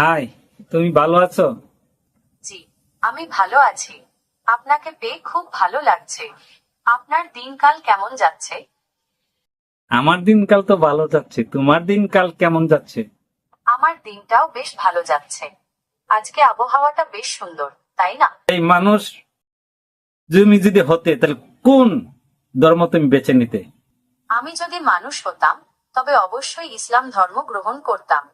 High তুমি ভালো আছো? জি আমি ভালো আছি। আপনাকে পেয়ে খুব ভালো লাগছে। আপনার দিনকাল কেমন যাচ্ছে? আমার দিনকাল তো ভালো যাচ্ছে। তোমার দিনকাল কেমন যাচ্ছে? আমার দিনটাও বেশ ভালো যাচ্ছে। আজকে আবহাওয়াটা বেশ সুন্দর তাই না? এই মানুষ তুমি যদি হতে তাহলে কোন ধর্ম তুমি বেছে নিতে? আমি যদি মানুষ হতাম তবে অবশ্যই ইসলাম ধর্ম গ্রহণ করতাম।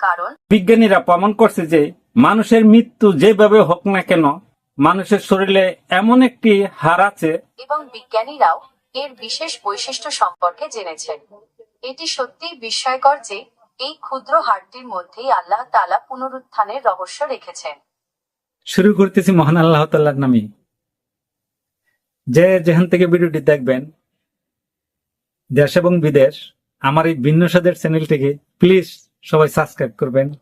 কারণ বিজ্ঞানীরা প্রমাণ করছে যে মানুষের মৃত্যু যেভাবে হোক না কেন মানুষের শরীরে এমন একটি হার আছে এবং বিজ্ঞানীরাও এর বিশেষ বৈশিষ্ট্য সম্পর্কে জেনেছেন। এটি সত্যি বিস্ময়কর যে এই ক্ষুদ্র হারটির মধ্যেই আল্লাহ তাআলা পুনরুত্থানের রহস্য রেখেছেন। শুরু করতেছি মহান আল্লাহ তাল্লার নামে। যে যেখান থেকে ভিডিওটি দেখবেন দেশ এবং বিদেশ আমার এই ভিন্ন স্বাদের চ্যানেলটিকে প্লিজ সবাই সাবস্ক্রাইব করবেন।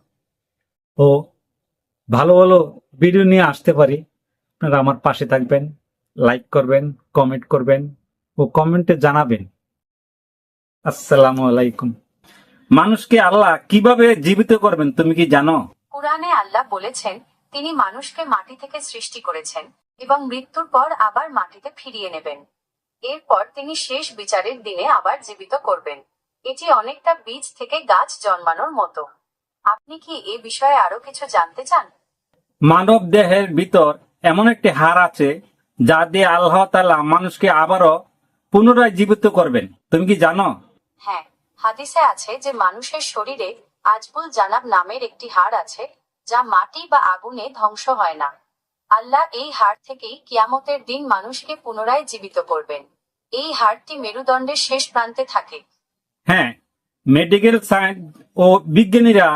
ও, ভালো ভালো ভিডিও নিয়ে আসতে পারি। আপনারা আমার পাশে থাকবেন লাইক করবেন কমেন্ট করবেন ও কমেন্টে জানাবেন। আসসালামু আলাইকুম। মানুষকে আল্লাহ কীভাবে জীবিত করবেন তুমি কি জানো? কুরআনে আল্লাহ বলেছেন, তিনি মানুষকে মাটি থেকে সৃষ্টি করেছেন এবং মৃত্যুর পর আবার মাটিতে ফিরিয়ে নেবেন। এরপর তিনি শেষ বিচারের দিনে আবার জীবিত করবেন। এটি অনেকটা বীজ থেকে গাছ জন্মানোর মতো। আপনি কি এ বিষয়ে আরও কিছু জানতে চান? মানব দেহের ভিতর এমন একটি হার আছে যা দিয়ে আল্লাহ তাআলা মানুষকে আবারও পুনরায় জীবিত করবেন। তুমি কি জানো? হ্যাঁ হাদিসে আছে যে মানুষের শরীরে আজবুল জানাব নামের একটি হাড় আছে যা মাটি বা আগুনে ধ্বংস হয় না। আল্লাহ এই হাড় থেকেই কিয়ামতের দিন মানুষকে পুনরায় জীবিত করবেন। এই হাড়টি মেরুদণ্ডের শেষ প্রান্তে থাকে হ্যাঁ মেডিকেল সায়েন্স ও বিজ্ঞানীরা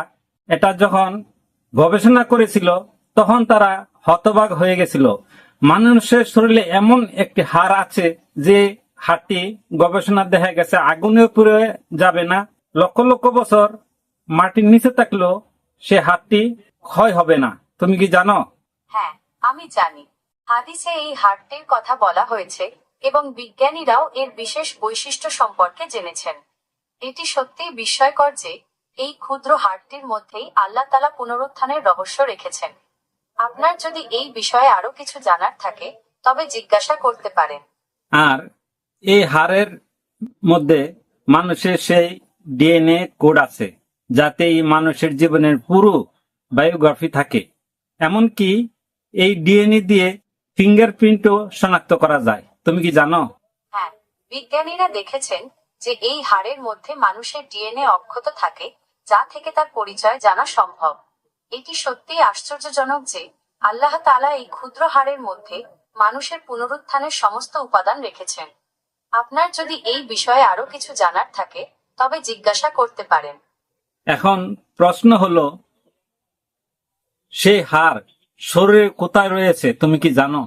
এটা যখন গবেষণা করেছিল, তখন তারা হতবাক হয়ে গেছিল। মানুষের শরীরে এমন একটি হার আছে যে হাড়টি গবেষণা দেখা গেছে আগুনে পুড়ে যাবে না। লক্ষ লক্ষ বছর মাটির নিচে থাকলেও সে হাড়টি ক্ষয় হবে না। তুমি কি জানো? হ্যাঁ আমি জানি। হাদিসে এই হাড়টির কথা বলা হয়েছে এবং বিজ্ঞানীরাও এর বিশেষ বৈশিষ্ট্য সম্পর্কে জেনেছেন। এটি সত্যিই বিস্ময়কর যে এই ক্ষুদ্র হাড়টির মধ্যেই আল্লাহ তালা পুনরুত্থানের রহস্য রেখেছেন। আপনার যদি এই বিষয়ে আরও কিছু জানার থাকে তবে জিজ্ঞাসা করতে পারেন। আর এই হারের মধ্যে মানুষের সেই ডিএনএ কোড আছে যাতে এই মানুষের জীবনের পুরো বায়োগ্রাফি থাকে। এমনকি এই ডিএনএ দিয়ে ফিঙ্গারপ্রিন্টও শনাক্ত করা যায়। তুমি কি জানো? হ্যাঁ বিজ্ঞানীরা দেখেছেন যে এই হাড়ের মধ্যে মানুষের ডিএনএ অক্ষত থাকে যা থেকে তার পরিচয় জানা সম্ভব। এটি সত্যিই আশ্চর্যজনক যে আল্লাহ তাআলা এই ক্ষুদ্র হাড়ের মধ্যে মানুষের পুনরুত্থানের সমস্ত উপাদান রেখেছেন। আপনার যদি এই বিষয়ে আরও কিছু জানার থাকে তবে জিজ্ঞাসা করতে পারেন। এখন প্রশ্ন হলো সেই হাড় শরীরে কোথায় রয়েছে তুমি কি জানো?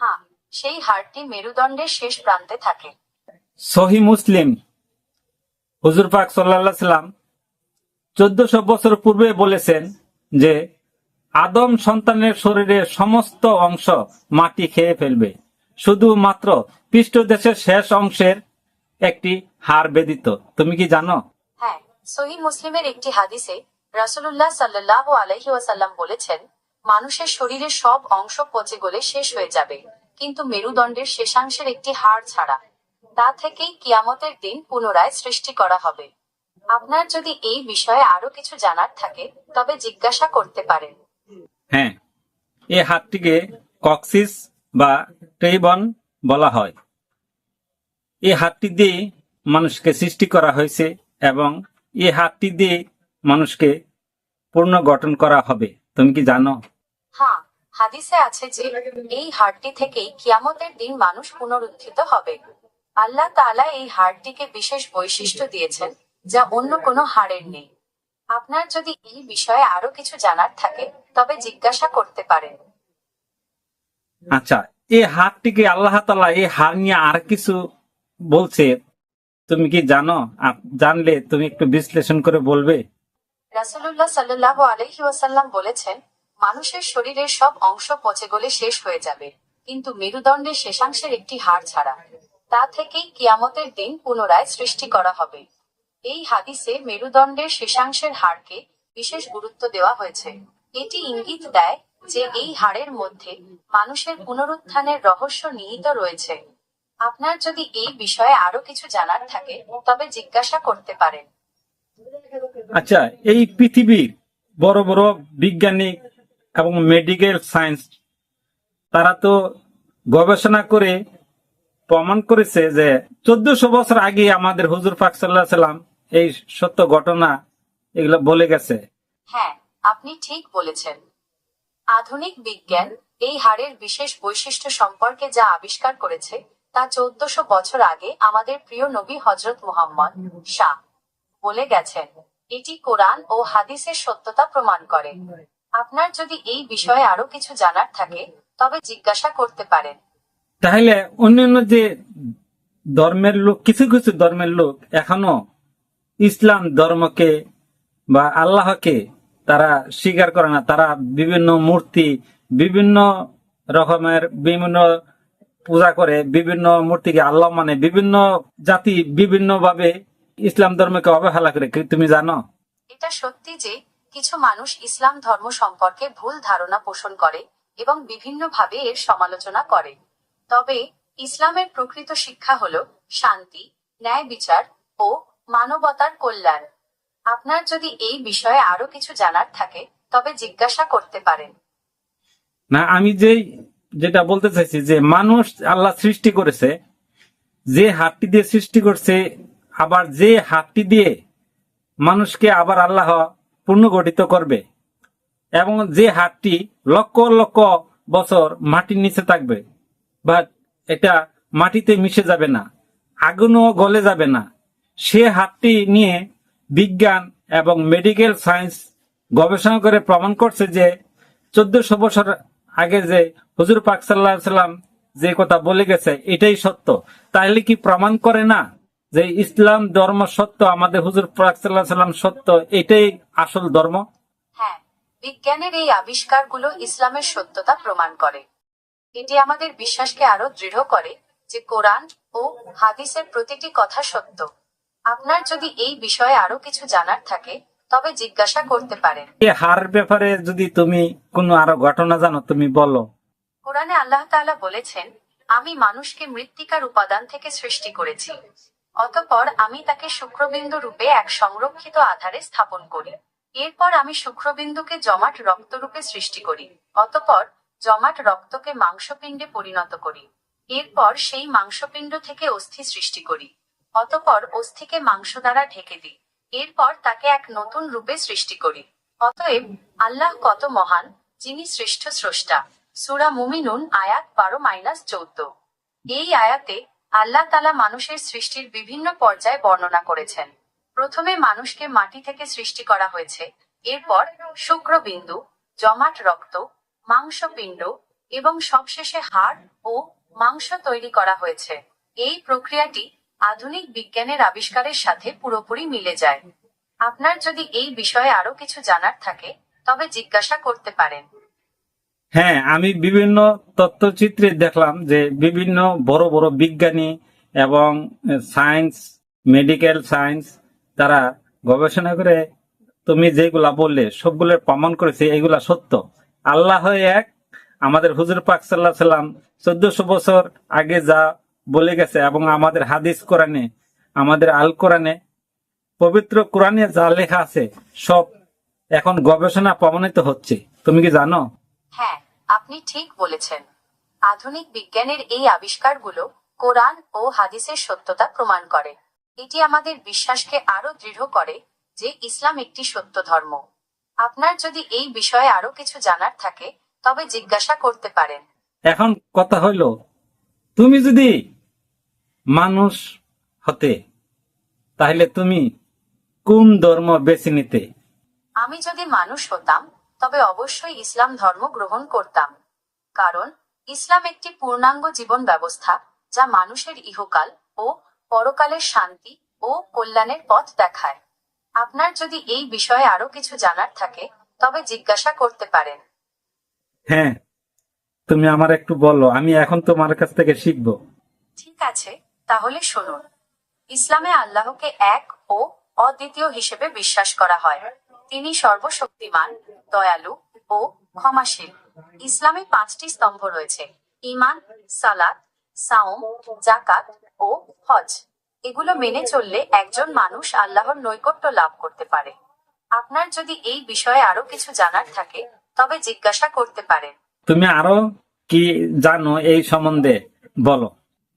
হ্যাঁ সেই হাড়টি মেরুদণ্ডের শেষ প্রান্তে থাকে। সহি মুসলিম হুজুর পাক সাল্লাহ সাল্লাম চোদ্দশো বছর পূর্বে বলেছেন যে আদম সন্তানের শরীরের সমস্ত অংশ মাটি খেয়ে ফেলবে। শুধুমাত্র পৃষ্ঠদেশের শেষ অংশের একটি হার বেদিত তুমি কি জানো? হ্যাঁ সহি মুসলিমের একটি হাদিসে রাসূলুল্লাহ সাল্লাল্লাহু আলাইহি ওয়াসাল্লাম বলেছেন, মানুষের শরীরের সব অংশ পচে গলে শেষ হয়ে যাবে, কিন্তু মেরুদণ্ডের শেষাংশের একটি হাড় ছাড়া। তা থেকেই কিয়ামতের দিন পুনরায় সৃষ্টি করা হবে। আপনার যদি এই বিষয়ে আরও কিছু জানার থাকে তবে জিজ্ঞাসা করতে পারেন। হ্যাঁ এই হাড়টিকে কক্সিস বা টেইবন বলা হয়। এই হাড়টি দিয়ে মানুষকে সৃষ্টি করা হয়েছে এবং এই হাতটি দিয়ে মানুষকে পূর্ণ গঠন করা হবে। তুমি কি জানো? হ্যাঁ হাদিসে আছে যে এই হাড়টি থেকেই কিয়ামতের দিন মানুষ পুনরুত্থিত হবে। আল্লাহ তাআলা এই হাড়টিকে বিশেষ বৈশিষ্ট্য দিয়েছেন যা অন্য কোনো হাড়ের নেই। আপনার যদি এই বিষয়ে আরও কিছু জানার থাকে তবে জিজ্ঞাসা করতে পারেন। আচ্ছা এই হাড়টিকে আল্লাহ তালা এই হাড় নিয়ে আর কিছু বলছে? তুমি কি জানো? জানলে তুমি একটু বিশ্লেষণ করে বলবে। রাসুল্লাহ সাল্লাল্লাহু আলাইহি ওয়াসাল্লাম বলেছেন মানুষের শরীরের সব অংশ পচে গলে শেষ হয়ে যাবে কিন্তু মেরুদণ্ডের শেষাংশের একটি হাড় ছাড়া। তা থেকেই কিয়ামতের দিন পুনরায় সৃষ্টি করা হবে। এই হাদিসে মেরুদণ্ডের শেষাংশের হাড়কে বিশেষ গুরুত্ব দেওয়া হয়েছে। এটি ইঙ্গিত দেয় যে এই হাড়ের মধ্যে মানুষের পুনরুত্থানের রহস্য নিহিত রয়েছে। আপনার যদি এই বিষয়ে আরও কিছু জানার থাকে, তবে জিজ্ঞাসা করতে পারেন। আচ্ছা এই পৃথিবীর বড় বড় বিজ্ঞানী এবং মেডিকেল সায়েন্স তারা তো গবেষণা করে প্রমাণ করেছে যে চোদ্দশো বছর আগে আমাদের হুজুর পাক সাল্লাম এই সত্য ঘটনা এগুলো বলে গেছে। হ্যাঁ আপনি ঠিক বলেছেন। আধুনিক বিজ্ঞান এই হাড়ের বিশেষ বৈশিষ্ট্য সম্পর্কে যা আবিষ্কার করেছে তা চোদ্দশো বছর আগে আমাদের প্রিয় নবী হজরত মুহাম্মদ শাহ বলে গেছেন। এটি কোরআন ও হাদিসের সত্যতা প্রমাণ করে। আপনার যদি এই বিষয়ে আরও কিছু জানার থাকে, তবে জিজ্ঞাসা করতে পারেন। তাহলে অন্যান্য যে ধর্মের লোক, কিছু কিছু ধর্মের লোক এখনও ইসলাম ধর্মকে বা আল্লাহকে তারা স্বীকার করে না। তারা বিভিন্ন মূর্তি, বিভিন্ন রকমের বিভিন্ন পূজা করে, বিভিন্ন মূর্তিকে আল্লাহ মানে বিভিন্ন জাতি বিভিন্ন ভাবে ইসলাম ধর্মকে অবহেলা করে। তুমি জানো? এটা সত্যি যে কিছু মানুষ ইসলাম ধর্ম সম্পর্কে ভুল ধারণা পোষণ করে এবং বিভিন্নভাবে এর সমালোচনা করে। তবে ইসলামের প্রকৃত শিক্ষা হলো শান্তি, ন্যায় বিচার ও মানবতার কল্যাণ। আপনার যদি এই বিষয়ে আরও কিছু জানার থাকে, তবে জিজ্ঞাসা করতে পারেন। না, আমি যে, যেটা বলতে চাইছি যে, মানুষ আল্লাহ সৃষ্টি করেছে, যে হাতটি দিয়ে সৃষ্টি করছে, আবার যে হাতটি দিয়ে মানুষকে আবার আল্লাহ পুনর্গঠিত করবে, এবং যে হাতটি লক্ষ লক্ষ বছর মাটির নিচে থাকবে বা এটা মাটিতে মিশে যাবে না, আগুনও গলে যাবে না। সে হাতটি নিয়ে বিজ্ঞান এবং মেডিকেল সায়েন্স গবেষণা করে প্রমাণ করছে যে চোদ্দশো বছর আগে যে হুজুর পাক সাল্লাহ সাল্লাম যে কথা বলে গেছে, এটাই সত্য। তাহলে কি প্রমাণ করে না যে ইসলাম ধর্ম সত্য, আমাদের হুজুর পাক সাল্লাহ সাল্লাম সত্য, এটাই আসল ধর্ম? হ্যাঁ বিজ্ঞানের এই আবিষ্কারগুলো ইসলামের সত্যতা প্রমাণ করে। এটি আমাদের বিশ্বাসকে আরও দৃঢ় করে যে কোরআন ও হাদিসের প্রতিটি কথা সত্য। আপনার যদি এই বিষয়ে আরও কিছু জানার থাকে তবে জিজ্ঞাসা করতে পারেন। এই হার ব্যাপারে যদি তুমি কোনো আরও ঘটনা জানো তুমি বলো। কোরআনে আল্লাহ তাআলা বলেছেন আমি মানুষকে মৃত্তিকার উপাদান থেকে সৃষ্টি করেছি। অতঃপর আমি তাকে শুক্রবিন্দু রূপে এক সংরক্ষিত আধারে স্থাপন করি। এরপর আমি শুক্রবিন্দুকে জমাট রক্ত রূপে সৃষ্টি করি। অতঃপর জমাট রক্তকে মাংসপিণ্ডে পরিণত করি। এরপর সেই মাংসপিণ্ড থেকে অস্থি সৃষ্টি করি। অতপর অস্থিকে মাংস দ্বারা ঢেকে দিই। এরপর তাকে এক নতুন রূপে সৃষ্টি করি। অতএব আল্লাহ কত মহান, যিনি শ্রেষ্ঠ স্রষ্টা। সুরা মুমিনুন, আয়াত বারো মাইনাস চৌদ্দ। এই আয়াতে আল্লাহ তালা মানুষের সৃষ্টির বিভিন্ন পর্যায়ে বর্ণনা করেছেন। প্রথমে মানুষকে মাটি থেকে সৃষ্টি করা হয়েছে। এরপর শুক্রবিন্দু, জমাট রক্ত মাংসপিণ্ড এবং সবশেষে হাড় ও মাংস তৈরি করা হয়েছে। এই প্রক্রিয়াটি আধুনিক বিজ্ঞানের আবিষ্কারের সাথে পুরোপুরি মিলে যায়। আপনার যদি এই বিষয়ে আরও কিছু জানার থাকে, তবে জিজ্ঞাসা করতে পারেন। হ্যাঁ আমি বিভিন্ন তথ্যচিত্রে দেখলাম যে বিভিন্ন বড় বড় বিজ্ঞানী এবং সায়েন্স, মেডিকেল সায়েন্স তারা গবেষণা করে, তুমি যেগুলা বললে সবগুলোর প্রমাণ করেছে, এগুলা সত্য। আল্লাহ এক। আমাদের হুজুর পাক সাল্লাহ সাল্লাম চোদ্দশো বছর আগে যা বলে গেছে এবং আমাদের হাদিস কোরআনে, আমাদের আল কোরআনে, পবিত্র কোরআনে যা লেখা আছে, সব এখন গবেষণা প্রমাণিত হচ্ছে। তুমি কি জানো? হ্যাঁ আপনি ঠিক বলেছেন। আধুনিক বিজ্ঞানের এই আবিষ্কারগুলো কোরআন ও হাদিসের সত্যতা প্রমাণ করে। এটি আমাদের বিশ্বাসকে আরও দৃঢ় করে যে ইসলাম একটি সত্য ধর্ম। আপনার যদি এই বিষয়ে আরও কিছু জানার থাকে তবে জিজ্ঞাসা করতে পারেন। এখন কথা হইল তুমি যদি মানুষ হতে তাহলে তুমি কোন ধর্ম বেছে নিতে? আমি যদি মানুষ হতাম তবে অবশ্যই ইসলাম ধর্ম গ্রহণ করতাম। কারণ ইসলাম একটি পূর্ণাঙ্গ জীবন ব্যবস্থা যা মানুষের ইহকাল ও পরকালের শান্তি ও কল্যাণের পথ দেখায়। আপনার যদি এই বিষয়ে আরও কিছু জানার থাকে তবে জিজ্ঞাসা করতে পারেন। হ্যাঁ তুমি আমার একটু বলো আমি এখন তোমার কাছ থেকে শিখব। ঠিক আছে তাহলে শুনুন। ইসলামে আল্লাহকে এক ও অদ্বিতীয় হিসেবে বিশ্বাস করা হয়। তিনি সর্বশক্তিমান দয়ালু ও ক্ষমাশীল। ইসলামে পাঁচটি স্তম্ভ রয়েছে। ইমান সালাত সাওম জাকাত ও হজ। এগুলো মেনে চললে একজন মানুষ আল্লাহর নৈকট্য লাভ করতে পারে। আপনার যদি এই বিষয়ে আরও কিছু জানার থাকে তবে জিজ্ঞাসা করতে পারেন। তুমি আরও কি জানো এই সম্বন্ধে? বলো।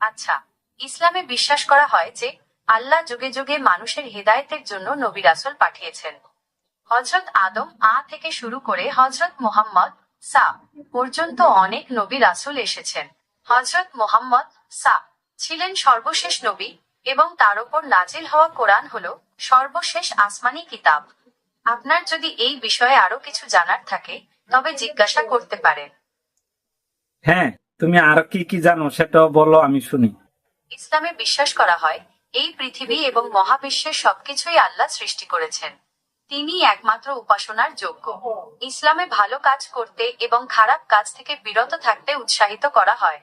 আচ্ছা ইসলামে বিশ্বাস করা হয় যে আল্লাহ যুগে যুগে মানুষের হেদায়েতের জন্য নবী রাসূল পাঠিয়েছেন। হজরত আদম আ থেকে শুরু করে হজরত মোহাম্মদ সা পর্যন্ত অনেক নবী রাসূল এসেছেন। হজরত মোহাম্মদ সা ছিলেন সর্বশেষ নবী এবং তার উপর নাজিল হওয়া কোরআন হল সর্বশেষ আসমানি কিতাব। আপনার যদি এই বিষয়ে আরও কিছু জানার থাকে তবে জিজ্ঞাসা করতে পারেন। হ্যাঁ তুমি আর কি কি জানো সেটাও বলো আমি শুনি। ইসলামে বিশ্বাস করা হয় এই পৃথিবী এবং মহাবিশ্বের সবকিছুই আল্লাহ সৃষ্টি করেছেন। তিনি একমাত্র উপাসনার যোগ্য। ইসলামে ভালো কাজ করতে এবং খারাপ কাজ থেকে বিরত থাকতে উৎসাহিত করা হয়।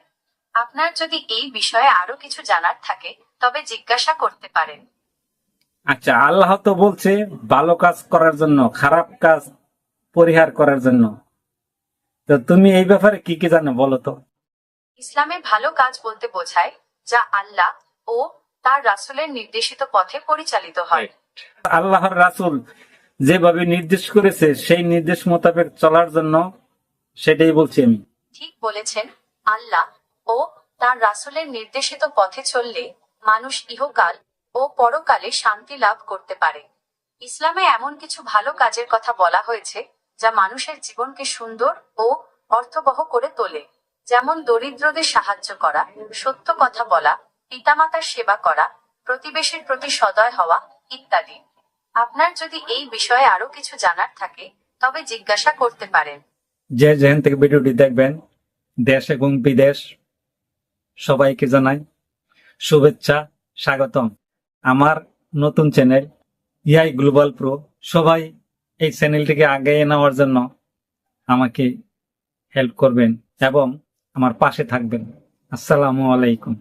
আপনার যদি এই বিষয়ে আরও কিছু জানার থাকে তবে জিজ্ঞাসা করতে পারেন। আচ্ছা আল্লাহ তো বলছে ভালো কাজ করার জন্য খারাপ কাজ পরিহার করার জন্য। তো তুমি এই ব্যাপারে কি কি জানো বলো তো? ইসলামে ভালো কাজ বলতে বোঝায় যা আল্লাহ ও তার রাসূলের নির্দেশিত পথে পরিচালিত হয়। আল্লাহর রাসুল যেভাবে নির্দেশ করেছে সেই নির্দেশ মোতাবেক চলার জন্য সেটাই বলছি আমি। ঠিক বলেছেন আল্লাহ ও তার রাসূলের নির্দেশিত পথে চললে মানুষ ইহকাল ও পরকালে শান্তি লাভ করতে পারে। ইসলামে এমন কিছু ভালো কাজের কথা বলা হয়েছে, যা মানুষের জীবনকে সুন্দর ও অর্থবহ করে তোলে। যেমন দরিদ্রদের সাহায্য করা, সত্য কথা বলা, পিতামাতার সেবা করা, প্রতিবেশীর প্রতি সদয় হওয়া ইত্যাদি। আপনার যদি এই বিষয়ে আরও কিছু জানার থাকে, তবে জিজ্ঞাসা করতে পারেন। যে যেখান থেকে ভিডিওটি দেখবেন, দেশ এবং বিদেশ সবাইকে জানাই শুভেচ্ছা, স্বাগতম। আমার নতুন চ্যানেল ইয়াই গ্লোবাল প্রো। সবাই এই চ্যানেলটিকে আগে নেওয়ার জন্য আমাকে হেল্প করবেন এবং আমার পাশে থাকবেন। আসসালামু আলাইকুম।